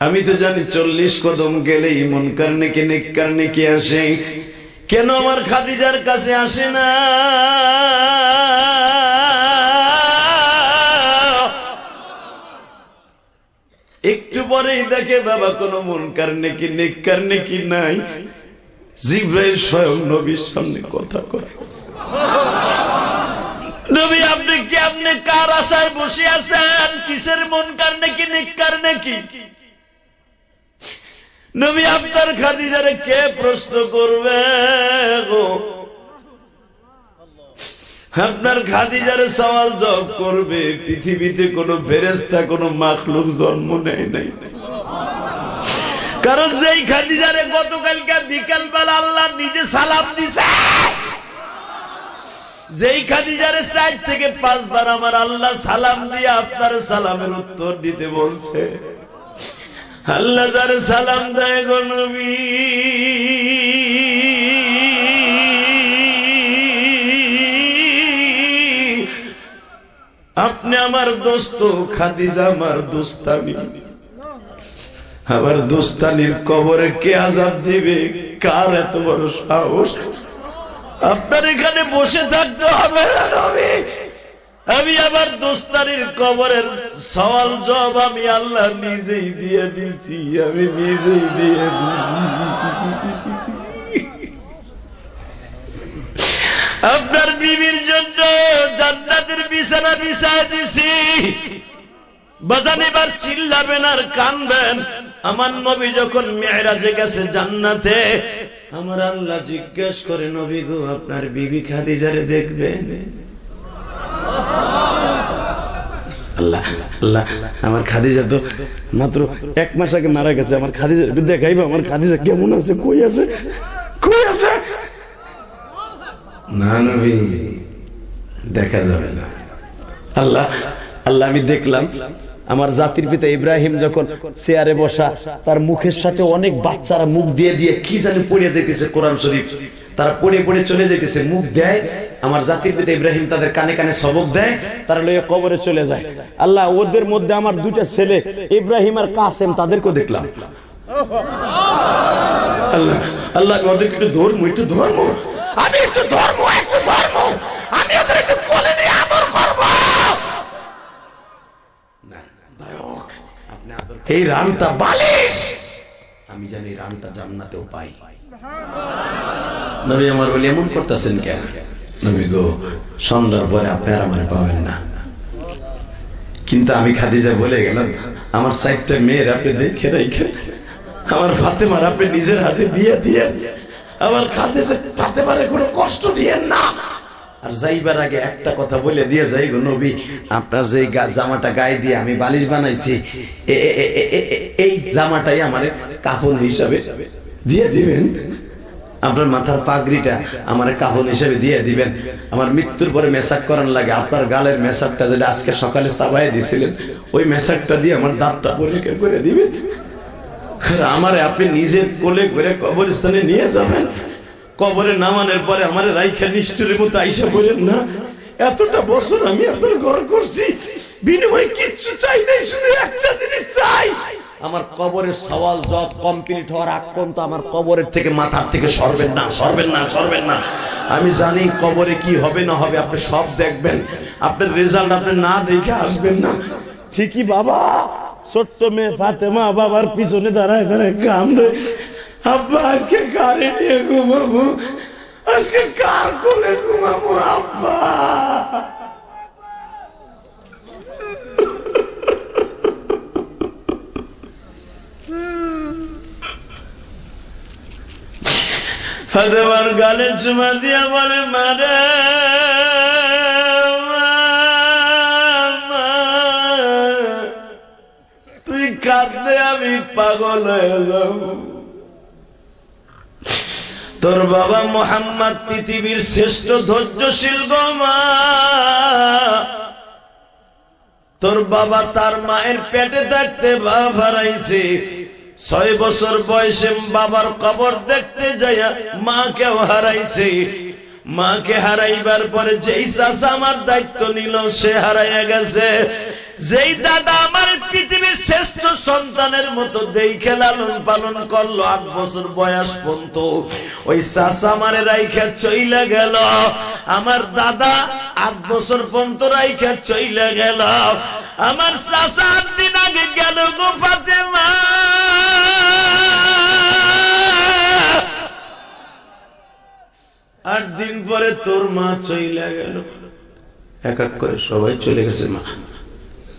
আমি তো জানি চল্লিশ কদম গেলেই মন কারণে কি নেক কারণে কি আসে। কেন আমার খাদিজার কাছে আসে না? একটু পরেই দেখে বাবা, কোন মন কারণে কি নেক কারণে কি নাই? জিব্রাইল স্বয়ং নবীর সামনে কথা করে নবী, আপনি কি, আপনি কার আশায় বসে আছেন? কিসের মন কারণে কি, নেক কারণে কি? নবী আপনার খাদিজারে কে প্রশ্ন করবে গো? আপনার খাদিজারে সওয়াল জব করবে, পৃথিবীতে কোনো ফেরেস্তা কোনো মাখলুক জন্ম নেয় নাই। কারণ যেই খাদিজারে গতকালকে বিকাল বেলা আল্লাহ নিজে সালাম দিছে। যেই খাদিজারে চার থেকে পাঁচবার আমার আল্লাহ সালাম দিয়ে আপনার সালামের উত্তর দিতে বলছে। আল্লাহ সালাম দেয় গো নবী। আপনি আমার দোস্ত, খাদিজা আমার দোস্তানি। আমার দোস্তানির কবরে কে আজাব দিবে? কার এত বড় সাহস? আপনার এখানে বসে থাকতে হবে না নবী। আমি আমার দোস্তারির কবরের সওয়াল জব আমি আল্লাহ নিজেই দিয়ে দিছি, আমি নিজেই দিয়ে দিছি। আপনার বিবির জন্য জান্নাতের বিছানা বিছায় দিছি। বাজান এবার চিল্লাবেন আর কানবেন। আমার নবী যখন মেয়েরাজে গেছে জান্নাতে, আমার আল্লাহ জিজ্ঞেস করে, নবী গো, আপনার বিবি খাদিজারে দেখবেন? আমার খাদিজা তো মাত্র এক মাস আগে মারা গেছে। আমার খাদিজা আমার খাদিজা কেমন আছে, কই আছে? কই আছে? না নবী, দেখা যাবে না। আল্লাহ আল্লাহ, আমি দেখলাম আমার জাতির পিতা ইব্রাহিম যখন চেয়ারে বসা, তার মুখের সাথে অনেক বাচ্চারা মুখ দিয়ে দিয়ে কি জানি পড়ে যেতেছে কোরআন শরীফ। তারা পড়ে পড়ে চলে যেতেছে মুখ দেয় আমার জাতির পিতা ইব্রাহিম তাদের কানে কানে সবক দেয় তারা লইয়া কবরে চলে যায়। আল্লাহ ওদের মধ্যে আমার দুইটা ছেলে ইব্রাহিম আর কাসেম তাদেরকেও দেখলাম। আল্লাহ আল্লাহ ওদেরকে একটু ধর্ম একটু ধর্ম। আমি একটু ধর্ম একটু ধর্ম। আমি ওদের একটু কোলে নিয়ে আদর করব। না, দয়াক, আপনি আদর- এই রানটা বালিশ। আমি জানি রানটা জান্নাতেও পাই। নবী আমার বলে এমন করতেছেন কেন? নবী গো, সন্ধ্যার পরে আপনি আর আমার পাবেন না। কিন্তু আমি খাদিজা বলে গেলাম, আমার সাইডটা মেয়ের আপনি দেখে রেখে আমার ফাতেমার আপনি নিজের হাতে বিয়ে দিয়ে আমার খাদিজা ফাতেমারে কোনো কষ্ট দিয়েন না। আর যাইবার আগে একটা কথা বলে দিয়ে যাই গো নবী, আপনার যে জামাটা গায়ে দিয়ে আমি বালিশ বানাইছি এই জামাটাই আমার কাপড় হিসাবে দিয়ে দিবেন। আপনার মাথার পাগড়িটা আমার কাপড় হিসেবে দিয়ে দিবেন। আমার মৃত্যুর পরে মেসাক করার লাগে, আপনার গালের মেসাকটা যেটা আজকে সকালে সাবাই দিছিলেন, ওই মেসাকটা দিয়ে আমার দাঁতটা পরিষ্কার করে দিবেন। আমারে আপনি নিজের কোলে করে কবরস্থানে নিয়ে যাবেন। কবরে নামানোর পরে আমার রাইখা নিষ্ঠুরের মতো আইসা বলেন, না, এতটা বছর আমি আপনার ঘর করছি, বিনিময় কিচ্ছু চাই নাই, শুধু একটা জিনিস চাই। আমার কবরের সওয়াল জব কমপ্লিট হওয়ার আগ পর্যন্ত আমার কবরের থেকে মাথার থেকে সরবেন না সরবেন না সরবেন না। আমি জানি কবরে কি হবে, না হবে, আপনি সব দেখবেন। আপনার রেজাল্ট আপনি না দেখে আসবেন না। ঠিকই বাবা। ছোট্ট মেয়ে ফাতেমা বাবার পিছনে দাঁড়ায় দাঁড়ায় কান্দে আব্বা, আজকে কারে নিয়ে ঘুমাবো? আজকে কার কোলে ঘুমাবো, আব্বা? ফাতেমার গালে চুমা দিয়া বলে মারে তুই কাঁদলে আমি পাগল যাব তোর বাবা মোহাম্মদ পৃথিবীর শ্রেষ্ঠ ধৈর্যশীল গো, মা। তোর বাবা তার মায়ের পেটে থাকতে বাবা হারাইছে ছয় বছর বয়সে বাবার কবর দেখতে যাইয়া মাকেও হারাইছে। মাকে হারাইবার পরে যেই চাষা আমার দায়িত্ব নিল, সে হারাইয়া গেছে। যেই দাদা আমার পৃথিবীর শ্রেষ্ঠ সন্তানের মতো দেখে লালন পালন করল, আট বছর বয়স পর্যন্ত। ওই চাষা আমার রাইখা চইলা গেল। আমার দাদা আট বছর পর্যন্ত রাইখা চইলা গেল। আমার চাষা দিন আগে গেল গো ফাতেমা। আট দিন পরে তোর মা চইলা গেল। এক এক করে সবাই চলে গেছে মা।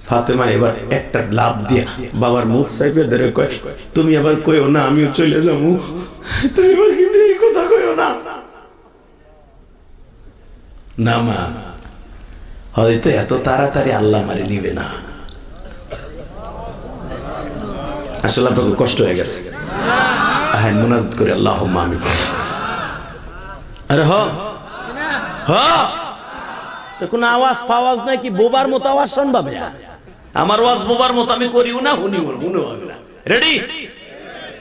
ফাতেমা এবার একটা লাভ দিয়া বাবার মুখ সাইপে ধরে কয়, তুমি আবার কইও না, আমিও চলে যাব? তুমি এবার কিন্তু এই কথা কইও না? না মা, হয়তো এত তাড়াতাড়ি আল্লাহ মারি নিবে না। আসলে আপনাকে কষ্ট হয়ে গেছে। হ্যাঁ মোনাদ করে আল্লাহ আমি আরে হ। হ। তো কোনো আওয়াজ ফাওয়াজ নাই কি বোবার মতো আওয়াজ শুনবাবে? আমার ওয়াজ বোবার মতো আমি করিও না হুনিও হুনো রেডি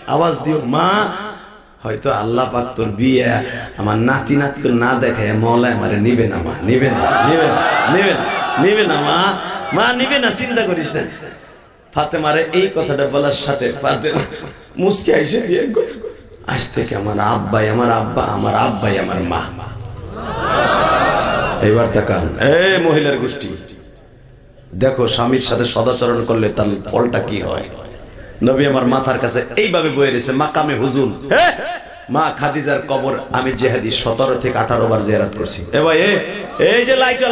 আওয়াজ দিও। মা হয়তো আল্লাহ পাক তোর বিয়ে আমার নাতি নাতকে না দেখায় মলায় মারে নিবে না মা নিবে না নিবে না নিবে না নিবে না মা। মা নিবে না চিন্তা করিস না। ফাতেমারে এই কথাটা বলার সাথে ফাতেমা মুসকে এসে দিয়ে আজ থেকে আমার আব্বাই, আমার আব্বা, আমার আব্বাই, আমার মা? এবার তাকান এ মহিলার গোষ্ঠী, দেখো স্বামীর সাথে সদাচরণ করলে তার ফলটা কি হয়? নবী আমার মাথার কাছে এইভাবে বয়ে রয়েছে, মাকামে হুজুন? মা খাদিজার কবর আমি জেহাদি সতেরো থেকে আঠারো বার জেরাত করছি। এ ভাই এই যে লাইট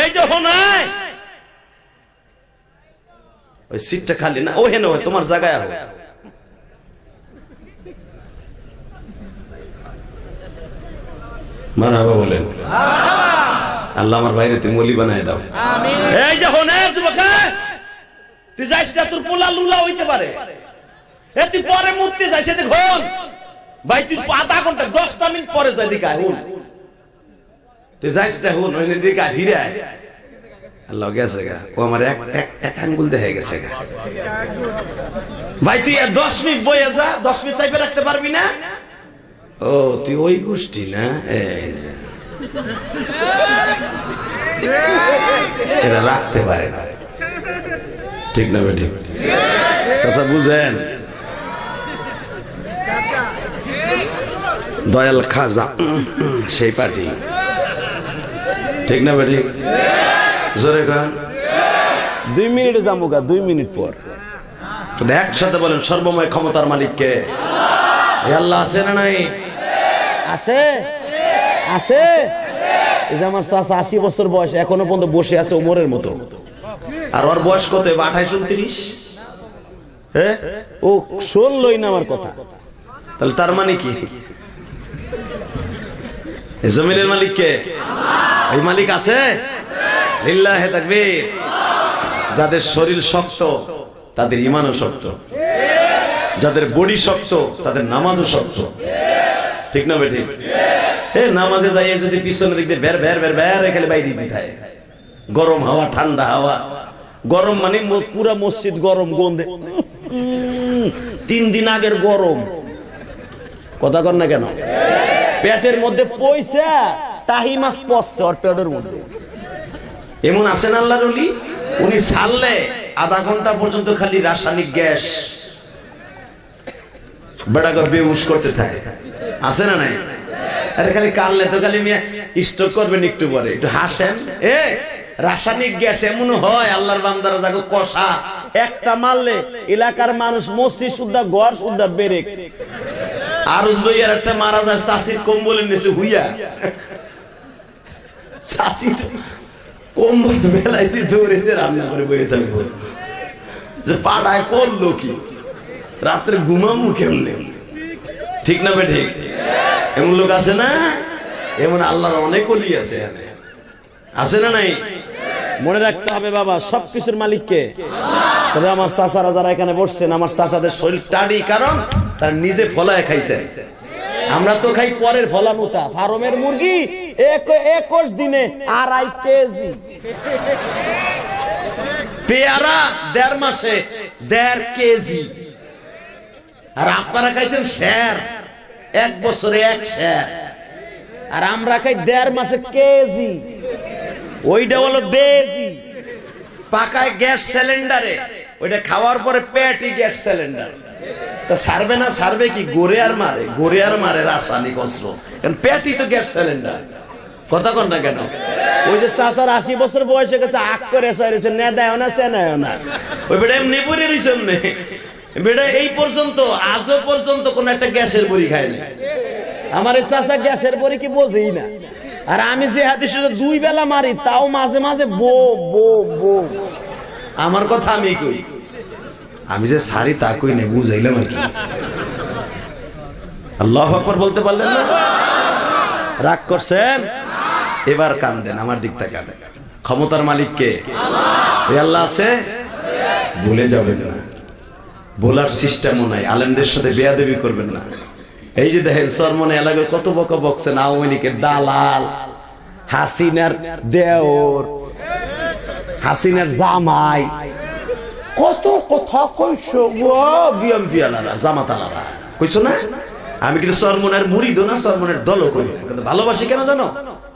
এই যে হোনায় ওই সিটটা খালি না ও হেন তোমার জায়গায় মারহাবা বলেন। আল্লাহ আমার বাইরে তুমি মলি বানায় দাও। এই যে হোনে যুবক তুই যাইস না তোর পোলা লুলা হইতে পারে। এ তুই পরে মুক্তি যাইস এদিক হন। ভাই তুই আধা ঘণ্টা দশটা মিনিট পরে যাই দিকে হুন। তুই যাইস না হুন ওই দিকে ফিরে আয়। আল্লাহ গেছে গা ও আমার এক এক এক আঙ্গুল দেখে গেছে গা ভাই তুই দশ মিনিট বইয়ে যা দশ মিনিট চাইপে রাখতে পারবি না? ও তুই ওই গোষ্ঠী না? এরা রাখতে পারে না। ঠিক না বেটি? চাচা বুঝেন? দয়াল খাজা সেই পার্টি। ঠিক না বেটি? জোরে খান দুই মিনিট যাব গা দুই মিনিট পর। একসাথে বলেন সর্বময় ক্ষমতার মালিককে। আল্লাহ আছে না নাই? আছে? আছে? এই যে আমার চাষা আশি বছর বয়স এখনও পর্যন্ত বসে আছে ওমরের মতো। আর ওর বয়স কত? আঠাইশ উনত্রিশ? হ্যাঁ ও শুনলই না আমার কথা। তাহলে তার মানে কি? জমিনের মালিক কে? এই মালিক আছে? লিল্লাহে তাকবীর। যাদের শরীর শক্ত তাদের ইমানও শক্ত। যাদের বডি শক্ত তাদের নামাজও শক্ত। ঠিক না বেঠিক? হে, নামাজে যাইয়ে যদি পিছনে দিয়ে বের বের বের বের এখানে বাইরে দিতে গরম হাওয়া, ঠান্ডা হাওয়া। গরম মানে পুরা মসজিদ গরম, গন্ধে। তিন দিন আগের গরম। কথা কর না কেন? পেটের মধ্যে পয়সা তাহি মাছ পড়ছে ওর পেটের মধ্যে। এমন আছেন আল্লাহর অলি উনি ছাড়লে আধা ঘণ্টা পর্যন্ত খালি রাসায়নিক গ্যাস। বেড়া করে বেউস করতে থাকে। আছে না নাই? আরে খালি কানলে তো খালি মিয়া স্টক করবেন একটু পরে। একটু হাসেন। এ, রাসায়নিক গ্যাস এমন হয়, আল্লাহর বান্দারা যাকে কষা। একটা মারলে এলাকার মানুষ মসজিদ শুদ্ধা, ঘর শুদ্ধা, বেরেক। আর আর একটা মারা যায়, চাষির কম্বলের নিচে হুইয়া। চাষি কম্বল বেলাইতে দৌড়েতে রান্না করে বয়ে থাকব। যে পাড়ায় করল কি? রাত্রে ঘুমামু কেমনে? ঠিক না বে ঠিক? এমন লোক আছে না? এমন আল্লাহর অনেক অলি আছে। আছে না নাই? মনে রাখতে হবে বাবা, সবকিছুর মালিককে। তবে আমার চাচারা যারা এখানে বসছেন, আমার চাচাদের শরীর টাড়ি, কারণ তার নিজে ফলায় খাইছে আমরা তো খাই পরের ফলানুতা ফার্মের মুরগি এক- একুশ দিনে আড়াই কেজি। পেয়ারা দেড় মাসে দেড় কেজি। আর আপনারা খাইছেন শের। এক বছরে এক শের। আর আমরা খাই দেড় মাসে কেজি। ওইটা হলো বেজি। পাকায় গ্যাস সিলিন্ডারে। ওইটা খাওয়ার পরে পেটই গ্যাস সিলিন্ডার। তা সারবে না, সারবে কি? গড়ে আর মারে, গড়ে আর মারে রাসায়নিক অস্ত্র। কারণ পেটই তো গ্যাস সিলিন্ডার। কথা কন না কেন? ওই যে চাচার আশি বছর বয়সে গেছে, আখ করে সারিছে নে দেয় না চে নেয় না। ওই বেটা এমনি পরে রইছে বেটা, এই পর্যন্ত, আজও পর্যন্ত কোন একটা গ্যাসের বড়ি খায়নি আমার এই চাচা গ্যাসের বড়ি কি বোঝেই না। আর আমি যে হাতে শুধু দুই বেলা মারি, তাও মাঝে মাঝে বো বো বো। আমার কথা আমি কই? আমি যে সারি তা কই নাই, বুঝাইলাম আর কি। আল্লাহ আকবর বলতে পারলেন না? রাগ করছেন? এবার কান দেন আমার দিক থেকে ক্ষমতার মালিক কে ওই আল্লাহ আছে? ভুলে যাবেন না। বলার সিস্টেমও নাই, আলেমদের সাথে বেয়াদেবি করবেন না। এই যে দেখেন সরমনে এলাকায় কত বকা বকছেন, আওয়ামী লীগের দালাল, হাসিনার দেওর, হাসিনার জামাই। কত কথা কইস গো বিএমপি আলারা জামাত কইছো না? আমি কিন্তু সরমনের মুড়ি দো না সরমনের দলও করি কিন্তু ভালোবাসি কেন জানো?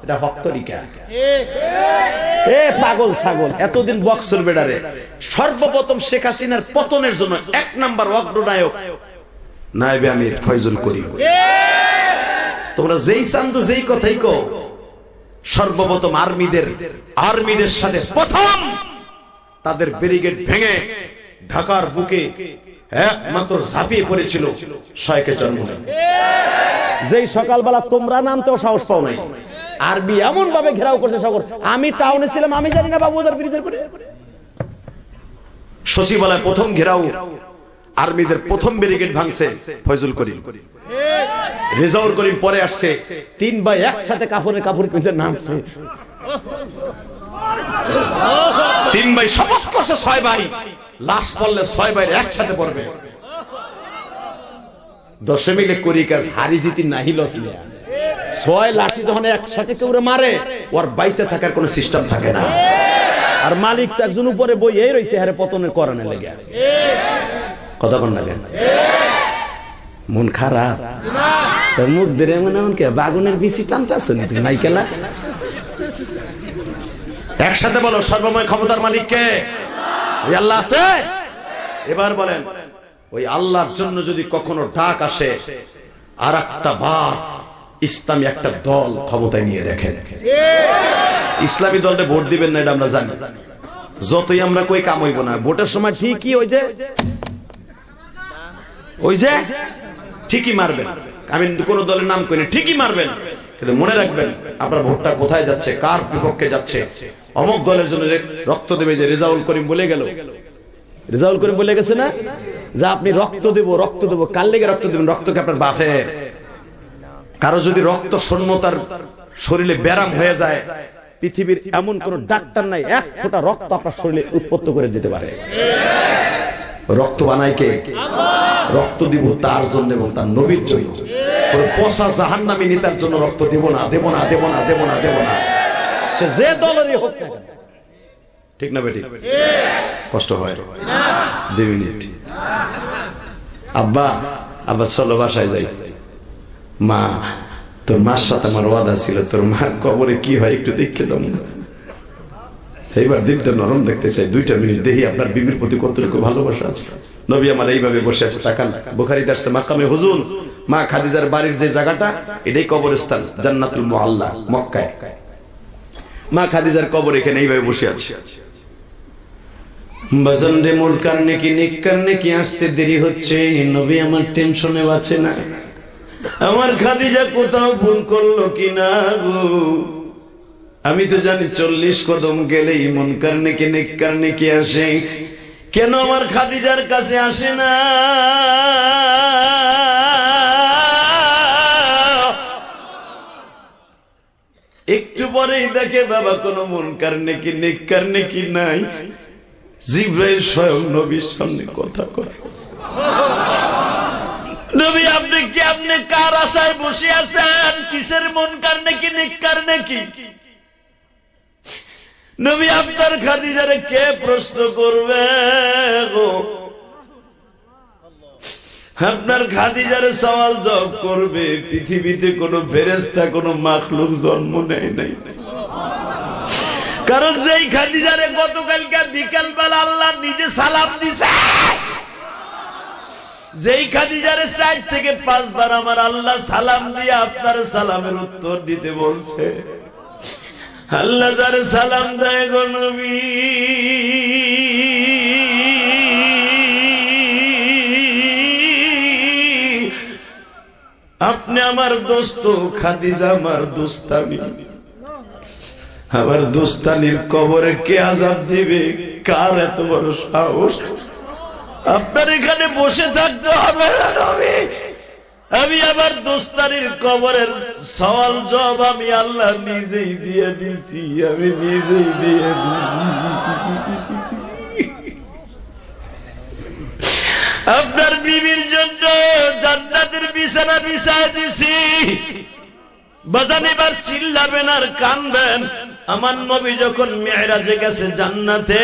এটা হক্তরিকা এ পাগল ছাগল এতদিন বক্সর বেড়ারে। সর্বপ্রথম শেখ হাসিনার পতনের জন্য এক নাম্বার অগ্রনায়ক নাইবে আমি ফয়জুল করি তোমরা যেই চান্দ যেই কথাই কো সর্বপ্রথম আর্মিদের আর্মিদের সাথে প্রথম তাদের ব্যারিগেড ভেঙে ঢাকার বুকে একমাত্র ঝাঁপিয়ে পড়েছিল শয়কে জন্ম যেই সকালবেলা তোমরা নামতেও সাহস পাও নাই আরবি এমন ভাবে ঘেরাও করছে সকল আমি টাউনে ছিলাম আমি জানি না বাবু ওদের ব্রিজের করে। সচিবালয় প্রথম ঘেরাও আর্মিদের প্রথম ব্যারিগেড ভাঙছে ফয়জুল করিম। রেজাউল করিম পরে আসছে। তিন ভাই একসাথে কাপড়ে কাপড় পিঁধে নামছে। তিন ভাই শপথ করছে ছয় ভাই লাশ পড়লে ছয় ভাই একসাথে পড়বে। দশে মিলে করি কাজ হারি জিতি নাহি লসিয়া ছয় লাঠি যখন একসাথে কেউ মারে, ওর বাইসে থাকার কোনো সিস্টেম থাকে না। আর মালিক তো একজন উপরে বই এই রয়েছে হারে পতনের করানে লেগে। কথা কন না মন খারাপ? মুখ ধরে এমন এমন কে, বাগুনের বিচি টানটা শুনি মাইকেলা একসাথে বলো, সর্বময় ক্ষমতার মালিক কে আল্লাহ আছে? এবার বলেন, ওই আল্লাহর জন্য যদি কখনো ডাক আসে আর একটা বার ইসলামী একটা দল ক্ষমতায় নিয়ে দেখেন ইসলামী দলটা ভোট দিবেন না এটা আমরা জানি। যতই আমরা কই কাম হইব না ভোটের সময় ঠিকই ওই যে ওই যে ঠিকই মারবেন। আমি কোন দলের নাম করি ঠিকই মারবেন। কিন্তু মনে রাখবেন আপনার ভোটটা কোথায় যাচ্ছে কার বিপক্ষে যাচ্ছে? অমুক দলের জন্য রক্ত দেবে যে রেজাউল করিম বলে গেল। রেজাউল করিম বলে গেছে না? যে আপনি রক্ত দেব রক্ত দেব। কার লেগে রক্ত দেবেন? রক্তকে আপনার বাফে কারও যদি রক্ত শূন্যতার শরীরে ব্যারাম হয়ে যায়, পৃথিবীর এমন কোন ডাক্তার নাই, এক ফোঁটা রক্ত আপনার শরীরে উৎপত্ত করে দিতে পারে। রক্ত বানায় কে? রক্ত দিব তার জন্য এবং তার নবীর জন্য। পশা জাহান্নামী নেতার জন্য রক্ত দেব না দেব না দেব না দেব না দেব না। সে যে দলেরই হোক না ঠিক না বেটি? কষ্ট হয়। দুই মিনিট। আব্বা আব্বা, চলো বাসায় যাই। মা, তোর মার সাথে আমার ওয়াদা ছিল, তোর মার কবরে কি হয় একটু দেখে না এইবার দিনটা নরম দেখতে চাই, দুইটা মিনিট দেখি আপনার বিবির প্রতি কতটুকু ভালোবাসা আছে। নবী আমার এইভাবে বসে আছে, তাকান। বুখারি দাসে মাকামে, হুজুর, মা খাদিজার বাড়ির যে জায়গাটা, এটাই কবরস্থান, জান্নাতুল মুআল্লা, মক্কায়। মা খাদিজার কবর এখানে এইভাবে বসে আছে। বসন্দে মোর কান্নে কি নিক কান্নে কি আসতে দেরি হচ্ছে, নবী আমার টেনশনে বাঁচে না। আমার খাদিজা কোথাও ভুল করল কি না গো? আমি তো জানি চল্লিশ কদম গেলেই মন কারণে কি নেক কারণে কি আসে। কেন আমার খাদিজার কাছে আসে না? একটু পরেই দেখে বাবা, কোনো মন কারণে কি নেক কারণে কি নাই। জিব্রাইল স্বয়ং নবীর সামনে কথা করে নবী, আপনি কি আপনি কার আশায় বসে আছেন? কিসের মন কার নাকি নিকার নাকি? নবী, আপনার খাদিজারে কে প্রশ্ন করবে গো? আপনার খাদিজারে সওয়াল জব করবে, পৃথিবীতে কোনো ফেরেস্তা কোনো মাখলুক জন্ম নেয় নাই। কারণ যেই খাদিজারে গতকালকে বিকাল বেলা আল্লাহ নিজে সালাম দিছে। যেই খাদিজারে চার থেকে পাঁচবার আমার আল্লাহ সালাম দিয়ে আপনার সালামের উত্তর দিতে বলছে। আল্লাহ যারে সালাম দেয় গো নবী। আপনি আমার দোস্ত, খাদিজা আমার দোস্তানি। আমার দোস্তানির কবরে কে আজাব দিবে? কার এত বড় সাহস? আপনার এখানে বসে থাকতে হবে আমি আমার দোস্তানির কবরের সওয়াল জব আমি আল্লাহ নিজেই দিয়ে দিছি, আমি নিজেই দিয়ে দিছি। আপনার বিবির জন্য জান্নাতের বিছানা বিছায় দিছি। বাজান এবার চিল্লাবেন আর কানবেন। আমার নবী যখন মেয়েরাজে গেছে জান্নাতে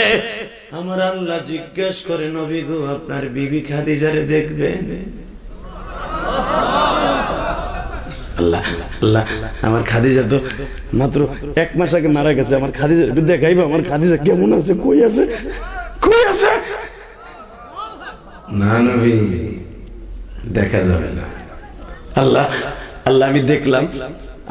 আমার আল্লাহ জিজ্ঞেস করে, নবী গো, আপনার বিবি খাদিজারে দেখবেন? আল্লাহ আমার খাদিজা তো মাত্র এক মাস আগে মারা গেছে। আমার খাদিজা, একটু দেখাইবো, আমার খাদিজা কেমন আছে, কই আছে? কই আছে? না নবী, দেখা যাবে না। আল্লাহ আল্লাহ, আমি দেখলাম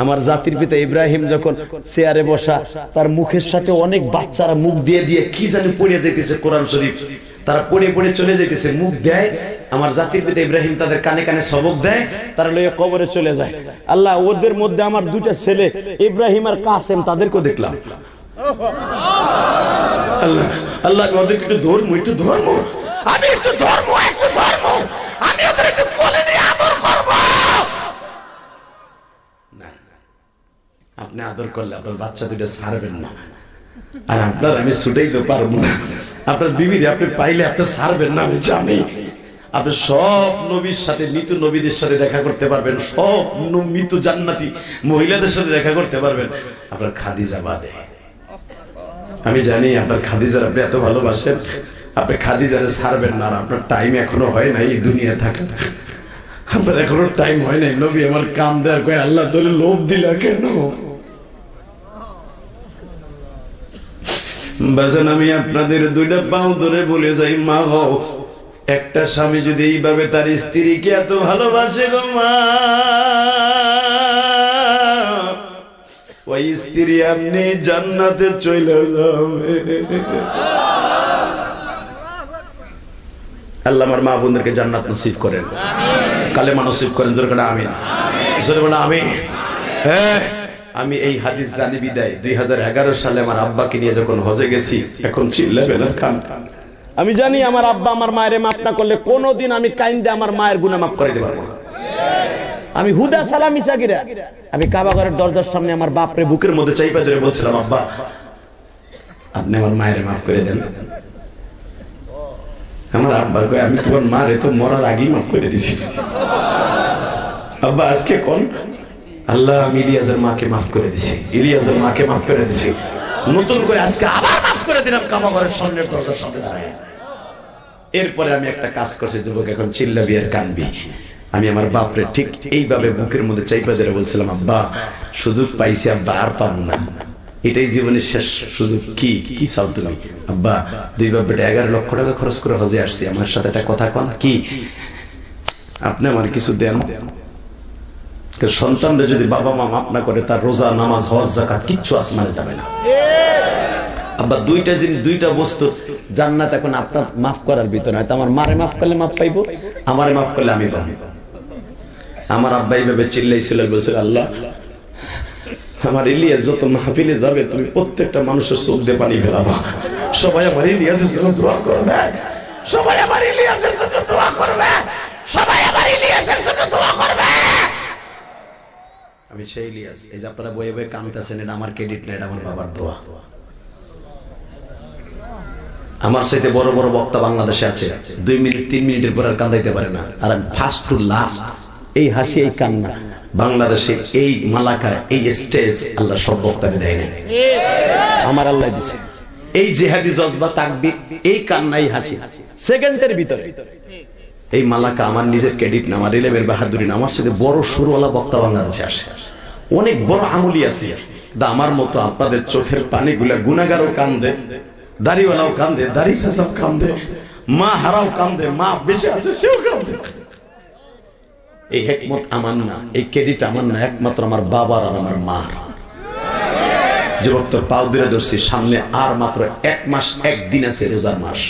আমার জাতির পিতা ইব্রাহিম যখন চেয়ারে বসা, তার মুখের সাথে অনেক বাচ্চারা মুখ দিয়ে দিয়ে কি জানি পড়ে যেতেছে কোরআন শরীফ। তারা পড়ে পড়ে চলে যেতেছে মুখ দেয়, আমার জাতির পিতা ইব্রাহিম তাদের কানে কানে সবক দেয়, তারা লইয়া কবরে চলে যায়। আল্লাহ, ওদের মধ্যে আমার দুটা ছেলে, ইব্রাহিম আর কাসেম, তাদেরকেও দেখলাম। আল্লাহ আল্লাহ, ওদেরকে একটু ধর্ম একটু ধর্ম। আমি একটু ধর্ম আমি ওদের একটু কোলে নিয়ে আদর করব না, আপনি আদর করলে আপনার বাচ্চা দুটো ছাড়বেন না। আর আপনার, আমি ছুটেই তো পারব না। আপনার বিবিরে, আপনি পাইলে আপনি ছাড়বেন না, আমি জানি। আপনি সব নবীর সাথে, মৃত নবীদের সাথে দেখা করতে পারবেন। সব মৃত জান্নাতি মহিলাদের সাথে দেখা করতে পারবেন। আপনার খাদিজা বাদে। আমি জানি আপনার খাদিজার আপনি এত ভালোবাসেন। আপনি খাদিজারে ছাড়বেন না আপনার টাইম এখনও হয় নাই দুনিয়া থাকা আপনার এখনও টাইম হয় নাই। নবী আমার কাম দেওয়ার কয়ে, আল্লাহ তোরে লোভ দিলা কেন? বাসেন আমি আপনাদের দুইটা পাও ধরে বলে যাই, মা হও একটা স্বামী যদি এইভাবে তার স্ত্রীকে এত ভালোবাসে গো মা, ওই স্ত্রী আপনি জান্নাতে চলে যাবে। আল্লাহ আমার মা বোনদেরকে জান্নাত নসিব করেন। কালেমা নসিব করেন, জোর আমি জোরে বলে আমি হ্যাঁ। আমি এই হাদিস জানি, বিদায়। দুই হাজার এগারো সালে আমার আব্বাকে নিয়ে যখন হজে গেছি, এখন চিল্লাবেন কান আমি জানি আমার আব্বা আমার মায়ের মাফ না করলে কোনোদিন আমি কাইন্দে আমার মায়ের গুণা মাফ করে দিতে পারব আমি হুদা সালাম ইসাগিরা আমি কাবাগরের দরজার সামনে আমার বাপরে বুকের মধ্যে চাইপা জোরে বলছিলাম, আব্বা, আপনি আমার মায়ের মাফ করে দেন। আমার আব্বা কয়, আমি তোমার মারে তো মরার আগেই মাফ করে দিছি আব্বা, আজকে কোন? আল্লাহ আমি ইলিয়াসের মাকে মাফ করে দিছি। ইলিয়াসের মাকে মাফ করে দিছি। নতুন করে আজকে আবার মাফ করে দিলাম কামাগরের সামনের দরজার সামনে দাঁড়ায়। এরপরে আমি একটা কাজ করছি, যুবক এখন চিল্লাবি আর কানবি। আমি আমার বাপরে ঠিক এইভাবে বুকের মধ্যে চাইপা ধরে বলছিলাম, আব্বা, সুযোগ পাইছি, আব্বা, আর পাবো না। এটাই জীবনের শেষ সুযোগ। কি কি চাও তুমি? আব্বা, দুই বাপটা এগারো লক্ষ টাকা খরচ করে হজে আসছি। আমার সাথে একটা কথা কন, কি? আপনি আমার কিছু দেন। সন্তানরা যদি বাবা মা মাফ না করে, তার রোজা, নামাজ, হজ জাকাত কিচ্ছু আসমানে যাবে না। আব্বা, দুইটা জিনিস, দুইটা বস্তু জান্নাত এখন আপনার মাফ করার ভিতরে। হয়তো আমার মারে মাফ করলে মাফ পাইবো, আমারে মাফ করলে আমি পাবো। আমার আব্বা এইভাবে চিল্লাইছিল বলছে আল্লাহ, আমার ইলিয়াস যত মাহফিলে যাবে, তুমি প্রত্যেকটা মানুষের চোখ দিয়ে পানি ফেলাবা। সবাই আমার ইলিয়াসের জন্য দোয়া করবে। সবাই আমার ইলিয়াসের জন্য দোয়া করবে সবাই আমার ইলিয়াসের জন্য দোয়া করবে আমি সেই ইলিয়াস। এই যে আপনারা বয়ে বয়ে কানতেছেন, এটা আমার ক্রেডিট না আমার বাবার দোয়া। আমার সাথে বড় বড় বক্তা বাংলাদেশে আছে। দুই মিনিট, তিন মিনিটের পর আর কান্দাইতে পারে না। আর ফার্স্ট টু লাস্ট এই হাসি, এই কান্না। বাংলাদেশে এই মালাকা, এই স্টেজ আল্লাহ সব বক্তাকে দেয় নাই। আমার আল্লাহ দিছে। এই জেহাদি জজবা তাকবি এই কান্না এই হাসি। সেকেন্ডের ভিতরে। এই মালাকা আমার নিজের ক্রেডিট না আমার রিলেবের বাহাদুরি না আমার সাথে বড় সুরওয়ালা বক্তা বাংলাদেশে আসে। অনেক বড় আমলি আছে। আমার মতো আপনাদের চোখের পানিগুলা গুনাগারও কান্দে, দাড়িওয়ালাও কান্দে, দাড়ি সাসাও কান্দে, মা হারাও কান্দে, মা বেঁচে আছে, সেও কান্দে। এই একমত আমার না, এই ক্রেডিট আমার না, একমাত্র আমার বাবার আর আমার মার। যুবক তোর পাও দূরে ধরছি, সামনে আর মাত্র এক মাস, একদিন আছে রোজার মাস।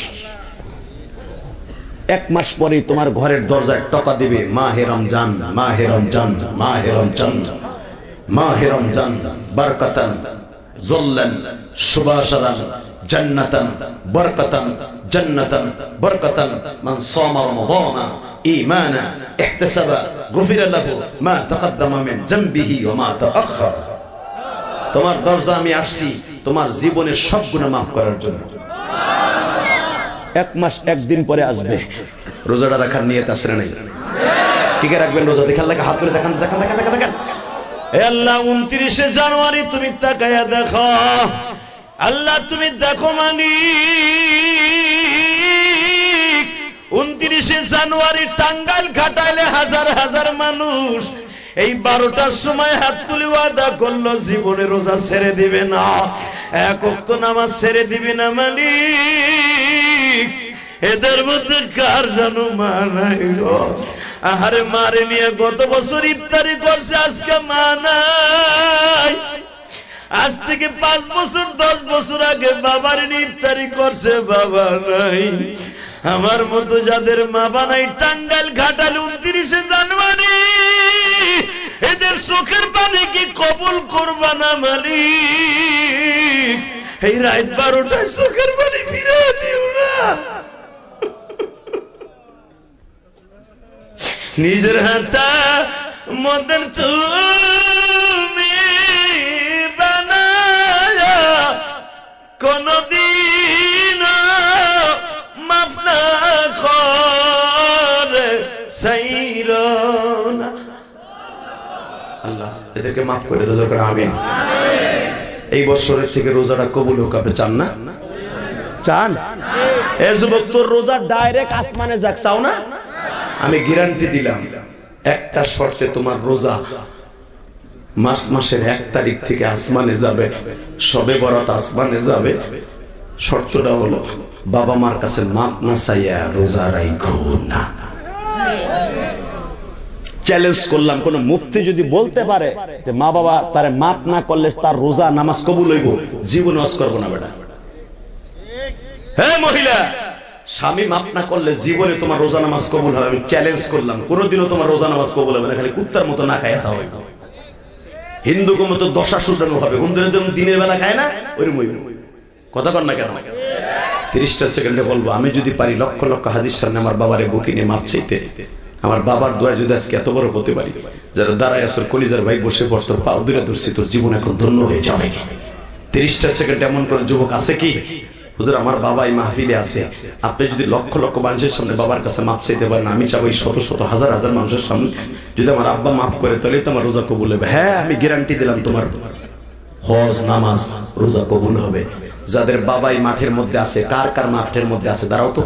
এক মাস পরে তোমার ঘরের দরজায় টকা দিবে মা হেরম জান মা হেরম জান মা হেরম জান মা হেরম জান বরকতন জল্লান সুবাসারান, জান্নাতান, বরকতন জান্নাতান, বরকতন, মান সামা রমাদানা ঈমানা ইহতাসাবা, গুফিরা লাহু মা তাকদ্দামা মিন জামবিহি ওয়া মা তাআখার তোমার দরজা আমি আসছি তোমার জীবনের সব গুনাহ মাফ করার জন্য। এক মাস একদিন পরে আসবে। রোজাটা রাখার নিয়ে না নাই? টিকে রাখবেন রোজা দেখার লাগে হাত করে দেখান দেখান দেখান দেখান দেখান। আল্লাহ উনত্রিশে জানুয়ারি তুমি তাকায়া দেখো। আল্লাহ তুমি দেখো মানি উনত্রিশে জানুয়ারি টাঙ্গাইল খাটাইলে হাজার হাজার মানুষ। এই বারোটার সময় হাত তুলে ওয়াদা করল জীবনে রোজা ছেড়ে দিবে না। এক নামাজ ছেড়ে দিবে না মালিক এদের মধ্যে কার জানো মা নাই গো? আহারে মারে নিয়ে গত বছর ইফতারি করছে, আজকে মা নাই আজ থেকে পাঁচ বছর, দশ বছর আগে বাবার ইফতারি করছে, বাবা নাই। আমার মতো যাদের মা বানাই টাঙ্গাল ঘাটাল উনত্রিশে জানুয়ারি। এদের চোখের পানি কি কবুল করবা না, মালিক? এই রাত বারোটায় চোখের পানি ফিরে দিও না। নিজের হাতা মদন তুমি বানায়া কোনদিন মাফ না করে সাইর আল্লাহ এদেরকে মাফ করে দাও করে আমিন। এই বছরের থেকে রোজাটা কবুল হোক আপনি চান না? চান? এ যুবক তোর রোজা ডাইরেক্ট আসমানে যাক চাও না? আমি গ্যারান্টি দিলাম, একটা শর্তে তোমার রোজা মাস মাসের এক তারিখ থেকে আসমানে যাবে, সবে বরাত আসমানে যাবে। শর্তটা হলো, বাবা মার কাছে মাপ না চাইয়া রোজা রাইখো না। চ্যালেঞ্জ করলাম, কোন মুফতি যদি বলতে পারে যে মা বাবা তার মাপ না করলে তার রোজা নামাজ কবুল হইব, জীবন ওয়াজ করব না বেটা। হ্যাঁ মহিলা! স্বামী মাপ না করলে জীবনে তোমার রোজা নামাজ কবুল হবে। আমি চ্যালেঞ্জ করলাম। কোনোদিনও তোমার রোজা নামাজ কবুল হবে না। খালি কুত্তার মতো না খায় তা হবে হিন্দুকে মতো দশা শুটানো হবে। হিন্দুরা যেমন দিনের বেলা খায় না, ওইরকম ওইরকম কথা কর না কেন? তিরিশটা সেকেন্ডে বলব, আমি যদি পারি, লক্ষ লক্ষ হাদিস সামনে আমার বাবারে বুকি নিয়ে মাপ চাইতে। আমার বাবার দোয়া যদি আজকে এত বড় হতে পারি, যারা দাঁড়ায় আসর কলিজার ভাই বসে পড় তোর পাও দূরে ধরছি, তোর জীবন এখন ধন্য হয়ে যাবে। তিরিশটা সেকেন্ড এমন কোন যুবক আছে কি? হুজুর, আমার বাবা এই মাহফিলে আছে। আপনি যদি লক্ষ লক্ষ মানুষের সামনে বাবার কাছে মাপ চাইতে পারেন, আমি চাবো এই শত শত হাজার হাজার মানুষের সামনে। যদি আমার আব্বা মাফ করে, তাহলে তো আমার রোজা কবুল হবে। হ্যাঁ আমি গ্যারান্টি দিলাম তোমার। হজ, নামাজ, রোজা কবুল হবে। যাদের বাবাই মাঠের মধ্যে আছে, কার কার মাঠের মধ্যে আছে, দাঁড়াও তো।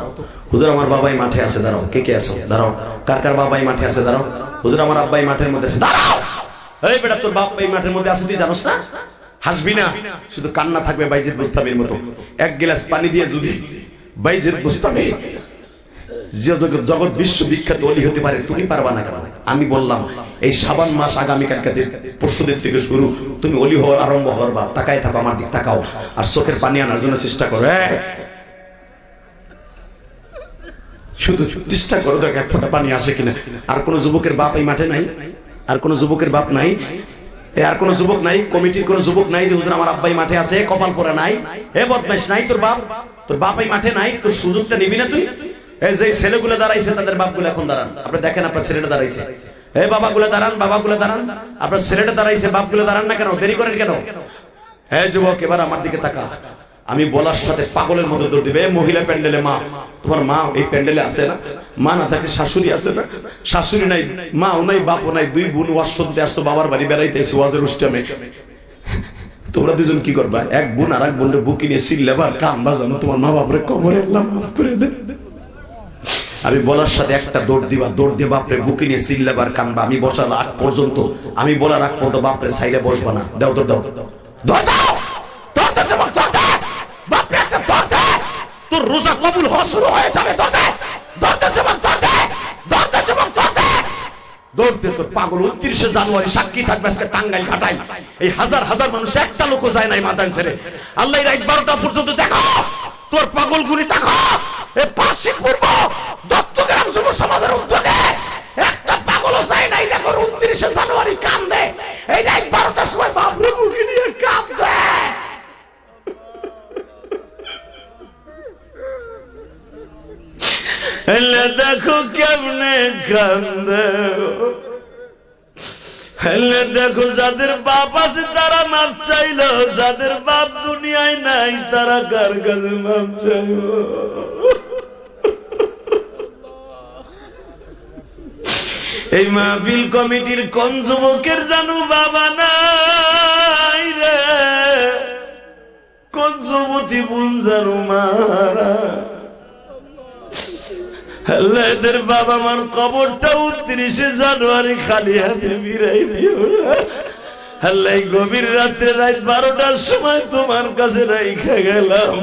হুজুর, আমার বাবাই মাঠে আছে, দাঁড়াও। কে কে আছো? দাঁড়াও। কার কার বাবাই মাঠে আছে, দাঁড়াও। হুজুর, আমার আব্বাই মাঠের মধ্যে আছে, দাঁড়াও। এই বেটা, তোর বাপ এই মাঠের মধ্যে আছে, তুই জানোস না? হাসবি না, শুধু কান্না থাকবে বাইজিদ মুস্তামির মতো। এক গ্লাস পানি দিয়ে যদি বাইজিদ মুস্তামি যে জগৎ- বিশ্ব বিখ্যাত অলি হতে পারে, তুমি পারবা না কেন? আমি বললাম, এই সাবান মাস আগামীকালকে পরশুদের থেকে শুরু, তুমি অলি হওয়ার আরম্ভ করবা, তাকায় থাকো, আমার দিক তাকাও, আর চোখের পানি আনার জন্য চেষ্টা করো শুধু চেষ্টা করো, দেখ, এক ফোঁটা পানি আসে কিনা। আর কোন যুবকের বাপ এই মাঠে নাই? আর কোন যুবকের বাপ নাই? আর কোন যুবক নাই, কমিটির কোন যুবক নাই যে আমার আব্বাই মাঠে আছে, কপাল পরে নাই। হে বদমাইশ নাই তোর বাপ, তোর বাপাই মাঠে নাই, তোর সুযোগটা নিবি না তুই? এই যে ছেলেগুলো দাঁড়াইছে, তাদের বাপগুলো এখন দাঁড়ান। আপনি দেখেন আপনার ছেলেটা দাঁড়াইছে। এই বাবাগুলো দাঁড়ান বাবাগুলো দাঁড়ান। আপনার ছেলেটা দাঁড়াইছে বাপগুলো দাঁড়ান না কেন? দেরি করেন কেন? হ্যাঁ যুবক, এবার আমার দিকে তাকা আমি বলার সাথে পাগলের মতো দৌড় দিবে "এ মহিলা প্যান্ডেলে মা। তোমার মা এই প্যান্ডেলে আছে না? মা না থাকে, শাশুড়ি আছে না? শাশুড়ি নাই, মাও নাই, বাপও নাই, দুই বোন ওয়াজ শুনতে আসছো, বাবার বাড়ি বেড়াইতে এসে ওয়াজের উষ্টামে। তোমরা দুজন কি করবা? এক বোন আর এক বোনের বুকি নিয়ে সিল্লেবার কাম বাজানো, তোমার মা বাপরে কবরে আল্লাহ মাফ করে দে। আমি বলার সাথে একটা দৌড় দিবা, দৌড় দিয়ে বাপরে বুকি নিয়ে সিল্লেবার কানবা আমি বসার আগ পর্যন্ত, আমি বলার আগ পর্যন্ত বাপরে সাইলে বসবা না। দাও দাও দৌড় দাও দৌড় দে যুবক, দৌড় দে। বাপরে একটা দৌড় দে। তোর রোজা কবুল হওয়া শুরু হয়ে যাবে পাগল উনত্রিশে জানুয়ারি সাক্ষী এই হাজার হাজার মানুষ একটা যায় নাই আল্লাহ তোর পাগল এ যায় নাই, দেখো, উনত্রিশে জানুয়ারি কান্দে এই রাত বারোটার সময় বাবরে মুখে নিয়ে কান্দে হেলে দেখো কেমনে কান্দে হেলে দেখো যাদের বাপ আছে তারা মাপ চাইল, যাদের বাপ দুনিয়ায় নাই তারা কার কাছে মাপ চাইল এই মাহফিল কমিটির কোন যুবকের জানু বাবা নাই রে? কোন যুবতী বোন জানু মারা? এদের বাবা মার কবরটা উনত্রিশে জানুয়ারি খালি হাতে বিরাই দিও। আল্লাহ গভীর রাত্রে রাত বারোটার সময় তোমার কাছে রাইখা গেলাম।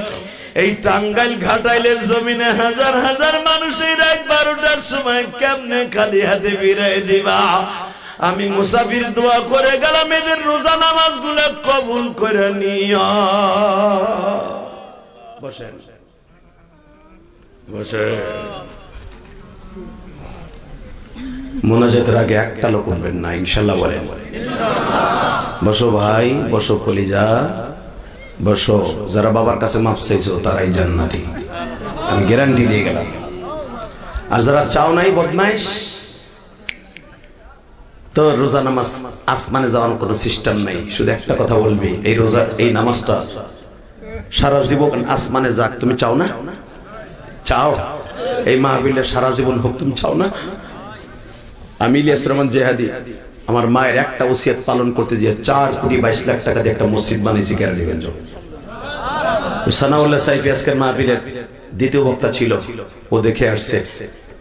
এই টাঙ্গাইল ঘাটাইলের জমিনে হাজার হাজার মানুষ এই রাত বারোটার সময় কেমনে খালি হাতে বিরাই দিবা? আমি মুসাফির দোয়া করে গেলাম, এদের রোজা নামাজগুলো কবুল করে নিয়া বসেন। বসেন। মোনাজাতের আগে একটা লোক উঠবেন না, ইনশাল্লাহ বলেন। বসো ভাই, বসো কলিজা, বসো। যারা বাবার কাছে মাপ চাইছো, তারাই জান্নাতি। আমি গ্যারান্টি দিয়ে গেলাম। আর যারা চাও নাই, বদমাইশ, তো রোজা নামাজ আসমানে যাওয়ার কোনো সিস্টেম নাই। শুধু একটা কথা বলবি, এই রোজা, এই নামাজটা সারা জীবন আসমানে যাক, তুমি চাও না? চাও। এই মাহবিলের সারা জীবন হোক, তুমি চাও না? আমি ইলিয়াস রহমান জেহাদি, আমার মায়ের একটা ওসিয়ত পালন করতে যে চার কোটি বাইশ লাখ টাকা দিয়ে একটা মসজিদ বানিয়েছি কেরানীগঞ্জ সানাউল্লাহ সাইফি আজকের মাহফিলের দ্বিতীয় বক্তা ছিল, ও দেখে আসছে,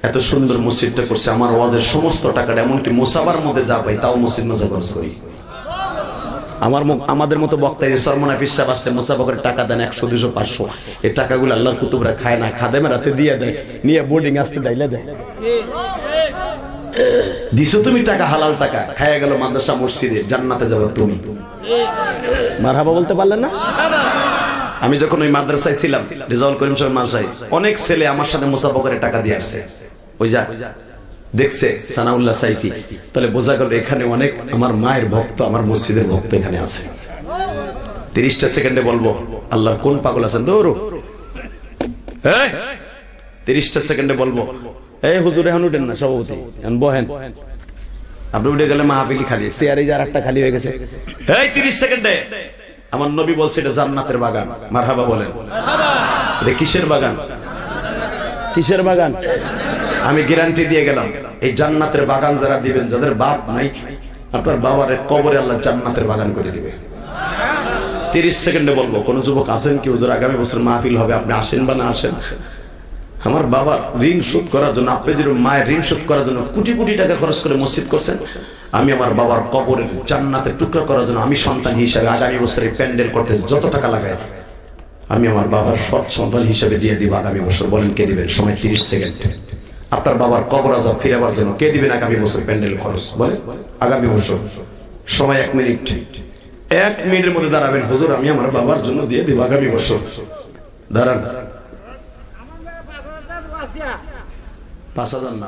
এত সুন্দর মসজিদটা করছে, আমার ওয়াজের সমস্ত টাকাটা, এমনকি মোসাবার মধ্যে যা পাই, তাও মসজিদ মজা খরচ করি। আমার আমাদের মতো বক্তা যে সরমনা পিসাব আসলে মোসাফাকের টাকা দেন একশো, দুশো, পাঁচশো। এই টাকাগুলো আল্লাহর কুতুবরা খায় না খাদেমে রাতে দিয়ে দেয়, নিয়ে বোর্ডিং আসতে ডাইলে দেয়। দিছো তুমি টাকা, হালাল টাকা, খায়া গেল মাদ্রাসা মসজিদে, জান্নাতে যাবে তুমি। মারহাবা বলতে না? আমি যখন ওই মাদ্রাসায় ছিলাম, রেজাউল করিম সাহেব মাসাই অনেক ছেলে আমার সাথে মুসাফা করে টাকা দিয়ে আসছে। ওই যা, দেখছে, সানাউল্লাহ সাইফি। তাহলে বোঝা গেল এখানে অনেক আমার মায়ের ভক্ত, আমার মসজিদের ভক্ত এখানে আছে। তিরিশটা সেকেন্ডে বলব, আল্লাহর কোন পাগল আছেন? দৌড়ো। তিরিশটা সেকেন্ডে বলব এই হুজুর এখন উঠেন না সভাপতি। এখন বহেন। আপনি উঠে গেলে মাহফিলি খালি চেয়ারে যার একটা খালি হয়ে গেছে। এই তিরিশ সেকেন্ডে আমার নবী বলছে এটা জান্নাতের বাগান। মারহাবা বলেন। এটা কিসের বাগান? কিসের বাগান? আমি গ্যারান্টি দিয়ে গেলাম এই জান্নাতের বাগান যারা দিবেন যাদের বাপ নাই আপনার বাবার কবরে আল্লাহ জান্নাতের বাগান করে দিবে। তিরিশ সেকেন্ডে বলব কোন যুবক আছেন কি? হুজুর আগামী বছর মাহফিল হবে আপনি আসেন বা না আসেন? আমার বাবা ঋণ শোধ করার জন্য, আপনি যেরকম মায়ের ঋণ শোধ করার জন্য কোটি কোটি টাকা খরচ করে মসজিদ করছেন, আমি আমার বাবার কবরের জান্নাতের টুকরা করার জন্য আমি সন্তান হিসাবে আগামী বছরে প্যান্ডেল করতে যত টাকা লাগাই আমি আমার বাবার সৎ সন্তান হিসেবে দিয়ে দিব আগামী বছর। বলেন কে দিবেন? সময় তিরিশ সেকেন্ড। আপনার বাবার কবর আজাব ফিরাবার জন্য কে দিবেন আগামী বছর প্যান্ডেল খরচ? বলে আগামী বছর। সময় এক মিনিট। এক মিনিটের মধ্যে দাঁড়াবেন। হুজুর, আমি আমার বাবার জন্য দিয়ে দিব আগামী বছর। দাঁড়ান। পাঁচ হাজার না